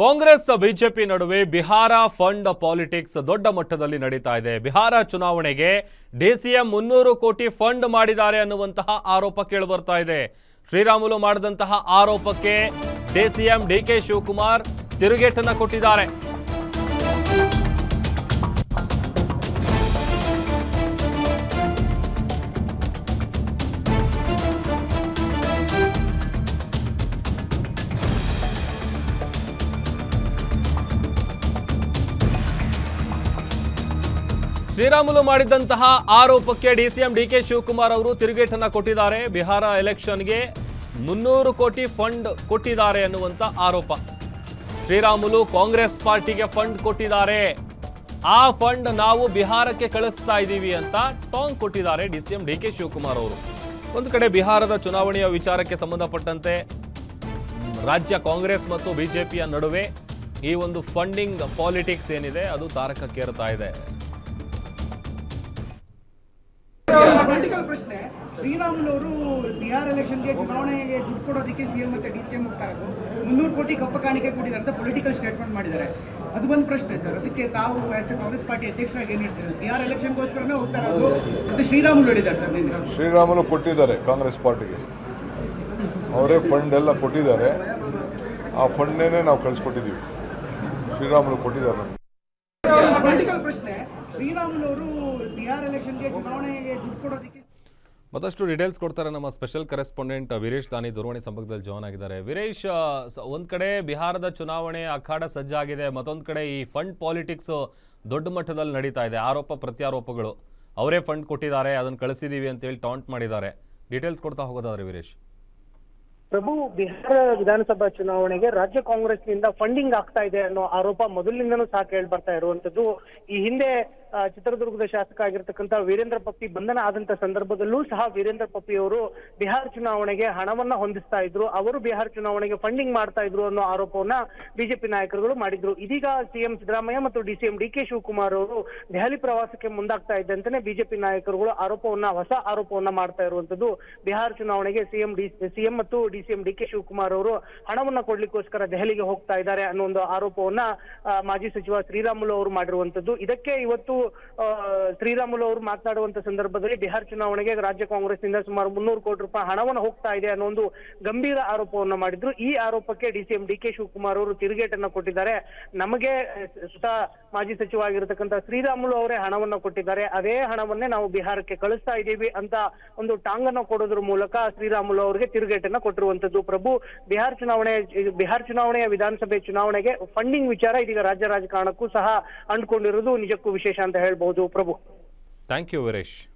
Congress BJP ನಡುವೆ Bihar fund politics ದೊಡ್ಡ ಮಟ್ಟದಲ್ಲಿ ನಡೀತಾ ಇದೆ. ಬಿಹಾರ ಚುನಾವಣೆಗೆ ಡಿಸಿಎಂ ಮುನ್ನೂರು ಕೋಟಿ ಫಂಡ್ ಮಾಡಿದ್ದಾರೆ ಅನ್ನುವಂತಹ ಆರೋಪ ಕೇಳಿಬರ್ತಾ ಇದೆ. ಶ್ರೀರಾಮುಲು ಮಾಡಿದಂತಹ ಆರೋಪಕ್ಕೆ ಡಿಸಿಎಂ ಡಿಕೆ ಶಿವಕುಮಾರ್ ತಿರುಗೇಟನ್ನು ಕೊಟ್ಟಿದ್ದಾರೆ. ಶ್ರೀರಾಮುಲು ಮಾಡಿದಂತಹ ಆರೋಪಕ್ಕೆ ಡಿಸಿಎಂ ಡಿಕೆ ಶಿವಕುಮಾರ್ ಅವರು ತಿರುಗೇಟನ್ನ ಕೊಟ್ಟಿದ್ದಾರೆ. ಬಿಹಾರ ಎಲೆಕ್ಷನ್ಗೆ ಮುನ್ನೂರು ಕೋಟಿ ಫಂಡ್ ಕೊಟ್ಟಿದ್ದಾರೆ ಅನ್ನುವಂತ ಆರೋಪ. ಶ್ರೀರಾಮುಲು ಕಾಂಗ್ರೆಸ್ ಪಾರ್ಟಿಗೆ ಫಂಡ್ ಕೊಟ್ಟಿದ್ದಾರೆ. ಆ ಫಂಡ್ ನಾವು ಬಿಹಾರಕ್ಕೆ ಕಳಿಸ್ತಾ ಇದ್ದೀವಿ ಅಂತ ಟಾಂಗ್ ಕೊಟ್ಟಿದ್ದಾರೆ ಡಿಸಿಎಂ ಡಿಕೆ ಶಿವಕುಮಾರ್ ಅವರು. ಒಂದು ಕಡೆ ಬಿಹಾರದ ಚುನಾವಣೆಯ ವಿಚಾರಕ್ಕೆ ಸಂಬಂಧಪಟ್ಟಂತೆ ರಾಜ್ಯ ಕಾಂಗ್ರೆಸ್ ಮತ್ತು ಬಿಜೆಪಿಯ ನಡುವೆ ಈ ಒಂದು ಫಂಡಿಂಗ್ ಪಾಲಿಟಿಕ್ಸ್ ಏನಿದೆ ಅದು ತಾರಕಕ್ಕೇರ್ತಾ ಇದೆ. ಪೊಲಿಟಿಕಲ್ ಪ್ರಶ್ನೆ. ಶ್ರೀರಾಮುಲು ಅವರು ಬಿಹಾರ್ ಎಲೆಕ್ಷನ್ಗೆ ಚುನಾವಣೆಗೆ ದುಡ್ಡು ಕೊಡೋದಕ್ಕೆ ಸಿಎಂ ಮತ್ತೆ ಡಿ ಸಿ ಎಂ ಹೋಗ್ತಾ ಇರೋದು. ಮುನ್ನೂರು ಕೋಟಿ ಕಪ್ಪ ಕಾಣಿಕೆ ಕೊಟ್ಟಿದ್ದಾರೆ ಅಂತ ಪೊಲಿಟಿಕಲ್ ಸ್ಟೇಟ್ಮೆಂಟ್ ಮಾಡಿದ್ದಾರೆ. ಅದು ಒಂದು ಪ್ರಶ್ನೆ ಸರ್. ಅದಕ್ಕೆ ತಾವು ಆಸ್ ಎ ಕಾಂಗ್ರೆಸ್ ಪಾರ್ಟಿ ಅಧ್ಯಕ್ಷರಾಗಿ ಏನು ಹೇಳ್ತೀರಾ? ಬಿಹಾರ್ ಎಲೆಕ್ಷನ್ಗೋಸ್ಕರನೇ ಹೋಗ್ತಾ ಇರೋದು ಮತ್ತೆ ಶ್ರೀರಾಮುಲು ಹೇಳಿದ್ದಾರೆ ಸರ್ ನಿನ್ನೆ. ಶ್ರೀರಾಮುಲು ಕೊಟ್ಟಿದ್ದಾರೆ ಕಾಂಗ್ರೆಸ್ ಪಾರ್ಟಿಗೆ. ಅವರೇ ಫಂಡ್ ಎಲ್ಲ ಕೊಟ್ಟಿದ್ದಾರೆ. ಆ ಫಂಡ್ನೇ ನಾವು ಕಳಿಸ್ಕೊಟ್ಟಿದ್ದೀವಿ. ಶ್ರೀರಾಮುಲು ಕೊಟ್ಟಿದ್ದಾರೆ. ಬಿಹಾರ್ ಎಲೆಕ್ಷನ್ಗೆ ಚುನಾವಣೆಗೆ ದುಡ್ಡು ಕೊಡೋದಕ್ಕೆ ಮತ್ತಷ್ಟು ಡೀಟೇಲ್ಸ್ ಕೊಡ್ತಾರೆ ನಮ್ಮ ಸ್ಪೆಷಲ್ ಕರೆಸ್ಪಾಂಡೆಂಟ್ ವೀರೇಶ್ ದಾನಿ ದೂರವಾಣಿ ಸಂಪರ್ಕದಲ್ಲಿ ಜಾಯ್ನ್ ಆಗಿದ್ದಾರೆ. ವೀರೇಶ್ ಒಂದು ಕಡೆ ಬಿಹಾರದ ಚುನಾವಣೆ ಅಖಾಡ ಸಜ್ಜಾಗಿದೆ ಮತ್ತೊಂದು ಕಡೆ ಈ ಫಂಡ್ ಪಾಲಿಟಿಕ್ಸ್ ದೊಡ್ಡ ಮಟ್ಟದಲ್ಲಿ ನಡೀತಾ ಇದೆ. ಆರೋಪ ಪ್ರತ್ಯಾರೋಪಗಳು. ಅವರೇ ಫಂಡ್ ಕೊಟ್ಟಿದ್ದಾರೆ ಅದನ್ನು ಕಳಿಸಿದೀವಿ ಅಂತೇಳಿ ಟಾಂಟ್ ಮಾಡಿದ್ದಾರೆ. ಡೀಟೇಲ್ಸ್ ಕೊಡ್ತಾ ಹೋಗೋದಾದ್ರೆ ವೀರೇಶ್. ಪ್ರಭು ಬಿಹಾರ ವಿಧಾನಸಭಾ ಚುನಾವಣೆಗೆ ರಾಜ್ಯ ಕಾಂಗ್ರೆಸ್ನಿಂದ ಫಂಡಿಂಗ್ ಆಗ್ತಾ ಇದೆ ಅನ್ನೋ ಆರೋಪ ಮೊದಲಿನಿಂದನೂ ಸಹ ಕೇಳಿ ಬರ್ತಾ ಇರುವಂತದ್ದು ಈ ಹಿಂದೆ ಚಿತ್ರದುರ್ಗದ ಶಾಸಕ ಆಗಿರ್ತಕ್ಕಂಥ ವೀರೇಂದ್ರ ಪಪ್ಪಿ ಬಂಧನ ಆದಂತ ಸಂದರ್ಭದಲ್ಲೂ ಸಹ ವೀರೇಂದ್ರ ಪಪ್ಪಿ ಅವರು ಬಿಹಾರ್ ಚುನಾವಣೆಗೆ ಹಣವನ್ನ ಹೊಂದಿಸ್ತಾ ಇದ್ರು. ಅವರು ಬಿಹಾರ್ ಚುನಾವಣೆಗೆ ಫಂಡಿಂಗ್ ಮಾಡ್ತಾ ಇದ್ರು ಅನ್ನೋ ಆರೋಪವನ್ನ ಬಿಜೆಪಿ ನಾಯಕರುಗಳು ಮಾಡಿದ್ರು. ಇದೀಗ ಸಿಎಂ ಸಿದ್ದರಾಮಯ್ಯ ಮತ್ತು ಡಿಸಿಎಂ ಡಿ ಕೆ ಶಿವಕುಮಾರ್ ಅವರು ದೆಹಲಿ ಪ್ರವಾಸಕ್ಕೆ ಮುಂದಾಗ್ತಾ ಇದ್ದಂತೆ ಬಿಜೆಪಿ ನಾಯಕರುಗಳು ಆರೋಪವನ್ನ, ಹೊಸ ಆರೋಪವನ್ನ ಮಾಡ್ತಾ ಇರುವಂತದ್ದು ಬಿಹಾರ್ ಚುನಾವಣೆಗೆ ಸಿಎಂ ಡಿ, ಸಿಎಂ ಮತ್ತು ಡಿಸಿಎಂ ಡಿ ಕೆ ಶಿವಕುಮಾರ್ ಅವರು ಹಣವನ್ನ ಕೊಡ್ಲಿಕ್ಕೋಸ್ಕರ ದೆಹಲಿಗೆ ಹೋಗ್ತಾ ಇದ್ದಾರೆ ಅನ್ನೋ ಒಂದು ಆರೋಪವನ್ನ ಮಾಜಿ ಸಚಿವ ಶ್ರೀರಾಮುಲು ಅವರು ಮಾಡಿರುವಂತದ್ದು ಇದಕ್ಕೆ ಇವತ್ತು ಶ್ರೀರಾಮುಲು ಅವರು ಮಾತನಾಡುವಂತ ಸಂದರ್ಭದಲ್ಲಿ ಬಿಹಾರ್ ಚುನಾವಣೆಗೆ ರಾಜ್ಯ ಕಾಂಗ್ರೆಸ್ನಿಂದ ಸುಮಾರು ಮುನ್ನೂರು ಕೋಟಿ ರೂಪಾಯಿ ಹಣವನ್ನು ಹೋಗ್ತಾ ಇದೆ ಅನ್ನೋ ಒಂದು ಗಂಭೀರ ಆರೋಪವನ್ನ ಮಾಡಿದ್ರು. ಈ ಆರೋಪಕ್ಕೆ ಡಿಸಿಎಂ ಡಿ ಕೆ ಶಿವಕುಮಾರ್ ಅವರು ತಿರುಗೇಟನ್ನ ಕೊಟ್ಟಿದ್ದಾರೆ. ನಮಗೆ ಸುತ ಮಾಜಿ ಸಚಿವ ಆಗಿರತಕ್ಕಂತ ಶ್ರೀರಾಮುಲು ಅವರೇ ಹಣವನ್ನ ಕೊಟ್ಟಿದ್ದಾರೆ. ಅದೇ ಹಣವನ್ನೇ ನಾವು ಬಿಹಾರಕ್ಕೆ ಕಳಿಸ್ತಾ ಇದ್ದೀವಿ ಅಂತ ಒಂದು ಟಾಂಗನ್ನು ಕೊಡೋದ್ರ ಮೂಲಕ ಶ್ರೀರಾಮುಲು ಅವರಿಗೆ ತಿರುಗೇಟನ್ನ ಕೊಟ್ಟಿರುವಂತದ್ದು ಪ್ರಭು, ಬಿಹಾರ್ ಚುನಾವಣೆ, ಬಿಹಾರ್ ಚುನಾವಣೆಯ ವಿಧಾನಸಭೆ ಚುನಾವಣೆಗೆ ಫಂಡಿಂಗ್ ವಿಚಾರ ಇದೀಗ ರಾಜ್ಯ ರಾಜಕಾರಣಕ್ಕೂ ಸಹ ಅಂಟ್ಕೊಂಡಿರೋದು ನಿಜಕ್ಕೂ ವಿಶೇಷ ಅಂತ ಹೇಳ್ಬಹುದು ಪ್ರಭು ಥ್ಯಾಂಕ್ ಯು ವೀರೇಶ್